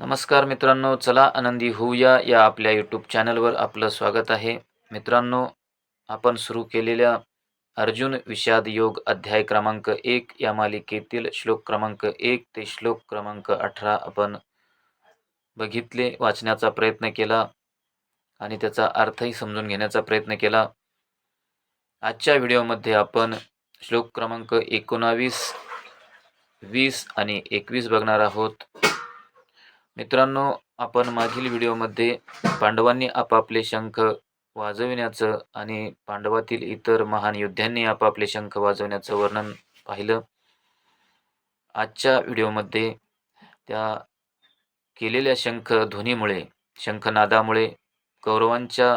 नमस्कार मित्रांनो चला आनंदी होऊया या आपल्या यूट्यूब चॅनलवर आपलं स्वागत आहे. मित्रांनो आपण सुरू केलेल्या अर्जुन विषाद योग अध्याय क्रमांक एक या मालिकेतील श्लोक क्रमांक एक ते श्लोक क्रमांक अठरा आपण बघितले वाचण्याचा प्रयत्न केला आणि त्याचा अर्थही समजून घेण्याचा प्रयत्न केला. आजच्या व्हिडिओमध्ये आपण श्लोक क्रमांक एकोणावीस वीस आणि एकवीस बघणार आहोत. मित्रांनो आपण मागील व्हिडिओमध्ये पांडवांनी आपापले शंख वाजविण्याचं आणि पांडवातील इतर महान योद्ध्यांनी आपापले शंख वाजवण्याचं वर्णन पाहिलं. आजच्या व्हिडिओमध्ये त्या केलेल्या शंख ध्वनीमुळे शंखनादामुळे कौरवांच्या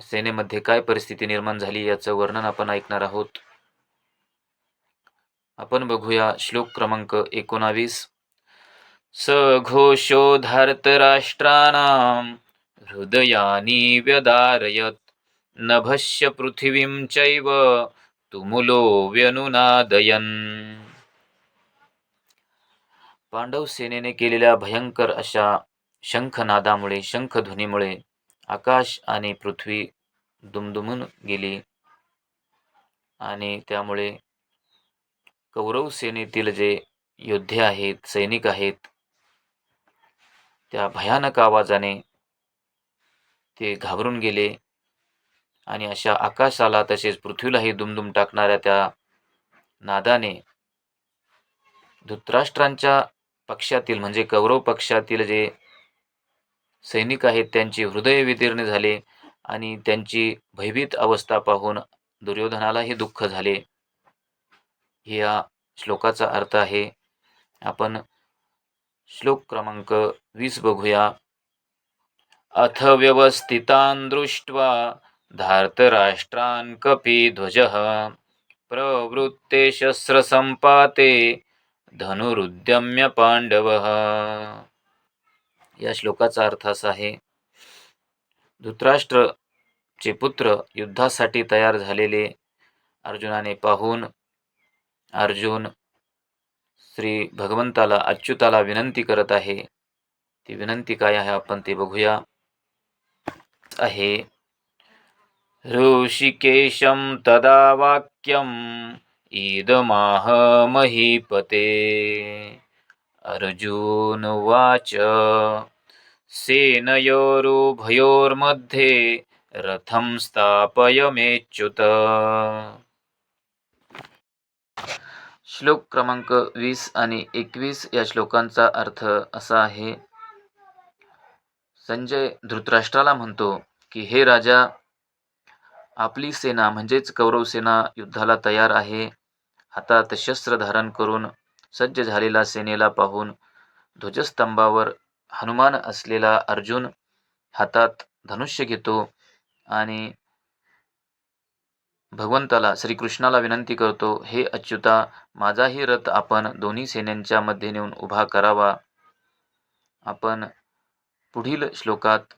सेनेमध्ये काय परिस्थिती निर्माण झाली याचं वर्णन आपण ऐकणार आहोत. आपण बघूया श्लोक क्रमांक एकोणावीस. सघोषो धर्तराष्ट्राणां हृदयानि व्यदारयत्। नभस्य पृथिवीं चैव तुमुलो व्यनुनादयन्। पांडव सेनेने केलेल्या भयंकर अशा शंखनादामुळे शंखध्वनीमुळे आकाश आणि पृथ्वी दुमदुमून गेली आणि त्यामुळे कौरव सेनेतील जे योद्धे आहेत सैनिक आहेत त्या भयानक आवाजाने ते घाबरून गेले आणि अशा आकाशाला तसेच पृथ्वीलाही दुमदुम टाकणाऱ्या त्या नादाने धृतराष्ट्रांच्या पक्षातील म्हणजे कौरव पक्षातील जे सैनिक आहेत त्यांचे हृदय विदीर्ण झाले आणि त्यांची भयभीत अवस्था पाहून दुर्योधनालाही दुःख झाले. या श्लोकाचा अर्थ आहे. आपण श्लोक क्रमांक वीस बघूया. अथ व्यवस्थितान् दृष्ट्वा धार्तराष्ट्रान् कपिध्वजः प्रवृत्ते शस्त्रसंपाते धनुरुद्यम्य पांडवः या श्लोकाचा अर्थ असा आहे धृतराष्ट्रचे पुत्र युद्धासाठी तयार झालेले अर्जुनाने पाहून अर्जुन श्री भगवंताला अच्युताला विनंती करत आहे. ती विनंती काय आहे आपण ते बघूया. आहे. ऋषिकेशं तदा वाक्यम् ईदमाह महीपते अर्जुनवाच सेनयोरुभयोर्मध्ये रथं स्थापयमेच्युत। श्लोक क्रमांक वीस आणि एकवीस या श्लोकांचा अर्थ असा आहे. संजय धृतराष्ट्राला म्हणतो की हे राजा आपली सेना म्हणजेच कौरव सेना युद्धाला तयार आहे. हातात शस्त्र धारण करून सज्ज झालेला सेनेला पाहून ध्वजस्तंभावर हनुमान असलेला अर्जुन हातात धनुष्य घेतो आणि भगवंताला श्रीकृष्णाला विनंती करतो हे अच्युता माझाही रथ आपण दोन्ही सेन्यांच्या मध्ये नेऊन उभा करावा. आपण पुढील श्लोकात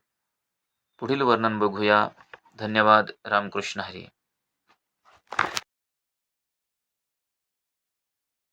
पुढील वर्णन बघूया. धन्यवाद. रामकृष्ण हरी.